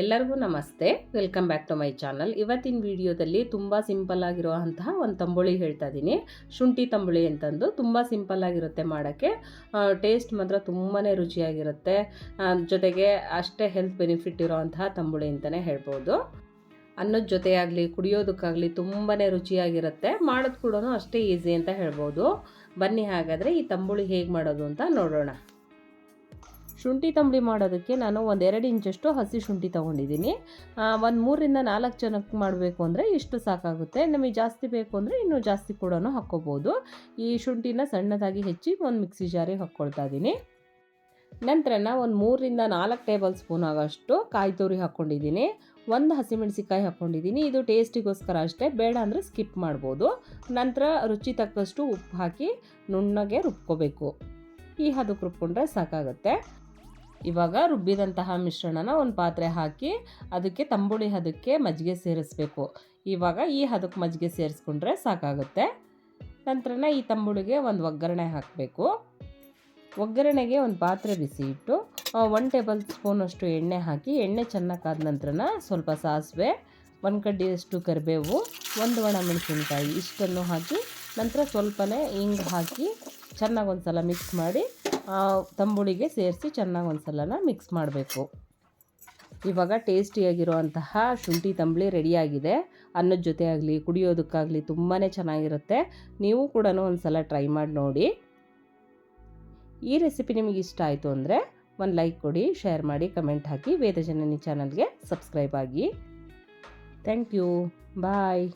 ಎಲ್ಲರಿಗೂ ನಮಸ್ತೆ. Welcome back to my channel ಇವತ್ತಿನ ವಿಡಿಯೋದಲ್ಲಿ ತುಂಬ ಸಿಂಪಲ್ ಆಗಿರುವಂತಹ ಒಂದು ತಂಬುಳಿ ಹೇಳ್ತಾ ಇದ್ದೀನಿ ಶುಂಠಿ ತಂಬುಳಿ ಅಂತಂದು ತುಂಬ ಸಿಂಪಲ್ ಆಗಿರುತ್ತೆ ಮಾಡೋಕ್ಕೆ. ಟೇಸ್ಟ್ ಮಾತ್ರ ತುಂಬಾ ರುಚಿಯಾಗಿರುತ್ತೆ. ಜೊತೆಗೆ ಅಷ್ಟೇ ಹೆಲ್ತ್ ಬೆನಿಫಿಟ್ ಇರೋವಂತಹ ತಂಬುಳಿ ಅಂತಲೇ ಹೇಳ್ಬೋದು. ಅನ್ನದ ಜೊತೆಯಾಗಲಿ, ಕುಡಿಯೋದಕ್ಕಾಗಲಿ ತುಂಬಾ ರುಚಿಯಾಗಿರುತ್ತೆ. ಮಾಡೋದು ಕೂಡ ಅಷ್ಟೇ ಈಸಿ ಅಂತ ಹೇಳ್ಬೋದು. ಬನ್ನಿ ಹಾಗಾದರೆ ಈ ತಂಬುಳಿ ಹೇಗೆ ಮಾಡೋದು ಅಂತ ನೋಡೋಣ. ಶುಂಠಿ ತಂಬಳಿ ಮಾಡೋದಕ್ಕೆ ನಾನು ಒಂದೆರಡು ಇಂಚಷ್ಟು ಹಸಿ ಶುಂಠಿ ತೊಗೊಂಡಿದ್ದೀನಿ. ಒಂದು ಮೂರರಿಂದ ನಾಲ್ಕು ಜನಕ್ಕೆ ಮಾಡಬೇಕು ಅಂದರೆ ಇಷ್ಟು ಸಾಕಾಗುತ್ತೆ. ನಮಗೆ ಜಾಸ್ತಿ ಬೇಕು ಅಂದರೆ ಇನ್ನೂ ಜಾಸ್ತಿ ಕೂಡ ಹಾಕ್ಕೋಬೋದು. ಈ ಶುಂಠಿನ ಸಣ್ಣದಾಗಿ ಹೆಚ್ಚಿ ಒಂದು ಮಿಕ್ಸಿ ಜಾರಿಗೆ ಹಾಕ್ಕೊಳ್ತಾ ಇದ್ದೀನಿ. ನಂತರ ಒಂದು ಮೂರರಿಂದ ನಾಲ್ಕು ಟೇಬಲ್ ಸ್ಪೂನ್ ಆಗೋಷ್ಟು ಕಾಯಿ ತುರಿ ಹಾಕ್ಕೊಂಡಿದ್ದೀನಿ ಒಂದು ಹಸಿಮೆಣಸಿಕಾಯಿ ಹಾಕ್ಕೊಂಡಿದ್ದೀನಿ ಇದು ಟೇಸ್ಟಿಗೋಸ್ಕರ ಅಷ್ಟೇ, ಬೇಡ ಅಂದರೆ ಸ್ಕಿಪ್ ಮಾಡ್ಬೋದು. ನಂತರ ರುಚಿ ತಕ್ಕಷ್ಟು ಉಪ್ಪು ಹಾಕಿ ನುಣ್ಣಗೆ ರುಬ್ಕೋಬೇಕು. ಈ ಹದಕ್ಕೆ ರುಬ್ಕೊಂಡ್ರೆ ಸಾಕಾಗುತ್ತೆ. ಇವಾಗ ರುಬ್ಬಿದಂತಹ ಮಿಶ್ರಣನ ಒಂದು ಪಾತ್ರೆ ಹಾಕಿ ಅದಕ್ಕೆ ತಂಬುಳಿ ಹದಕ್ಕೆ ಮಜ್ಜಿಗೆ ಸೇರಿಸ್ಬೇಕು. ಇವಾಗ ಈ ಹದಕ್ಕೆ ಮಜ್ಜಿಗೆ ಸೇರಿಸ್ಕೊಂಡ್ರೆ ಸಾಕಾಗುತ್ತೆ. ನಂತರನ ಈ ತಂಬುಳಿಗೆ ಒಂದು ಒಗ್ಗರಣೆ ಹಾಕಬೇಕು. ಒಗ್ಗರಣೆಗೆ ಒಂದು ಪಾತ್ರೆ ಬಿಸಿ ಇಟ್ಟು ಒನ್ ಟೇಬಲ್ ಸ್ಪೂನಷ್ಟು ಎಣ್ಣೆ ಹಾಕಿ, ಎಣ್ಣೆ ಚೆನ್ನಾಗಿ ಕಾದ ನಂತರನ ಸ್ವಲ್ಪ ಸಾಸಿವೆ, ಒಂದು ಕಡ್ಡಿಯಷ್ಟು ಕರಿಬೇವು, ಒಂದು ಒಣ ಮೆಣಸಿನ್ಕಾಯಿ ಇಷ್ಟನ್ನು ಹಾಕಿ ನಂತರ ಸ್ವಲ್ಪನೇ ಹಿಂಗೆ ಹಾಕಿ ಚೆನ್ನಾಗಿ ಒಂದು ಸಲ ಮಿಕ್ಸ್ ಮಾಡಿ ತಂಬುಳಿಗೆ ಸೇರಿಸಿ ಚೆನ್ನಾಗಿ ಒಂದು ಸಲನ ಮಿಕ್ಸ್ ಮಾಡಬೇಕು. ಇವಾಗ ಟೇಸ್ಟಿಯಾಗಿರುವಂತಹ ಶುಂಠಿ ತಂಬಳಿ ರೆಡಿಯಾಗಿದೆ ಅನ್ನದ ಜೊತೆ ಆಗಲಿ, ಕುಡಿಯೋದಕ್ಕಾಗಲಿ ತುಂಬಾ ಚೆನ್ನಾಗಿರುತ್ತೆ. ನೀವು ಕೂಡ ಒಂದು ಸಲ ಟ್ರೈ ಮಾಡಿ ನೋಡಿ. ಈ ರೆಸಿಪಿ ನಿಮಗೆ ಇಷ್ಟ ಆಯಿತು ಅಂದರೆ ಒಂದು ಲೈಕ್ ಕೊಡಿ ಶೇರ್ ಮಾಡಿ ಕಮೆಂಟ್ ಹಾಕಿ. ವೇದಜನನಿ ಚಾನಲ್ಗೆ ಸಬ್ಸ್ಕ್ರೈಬ್ ಆಗಿ. Thank you bye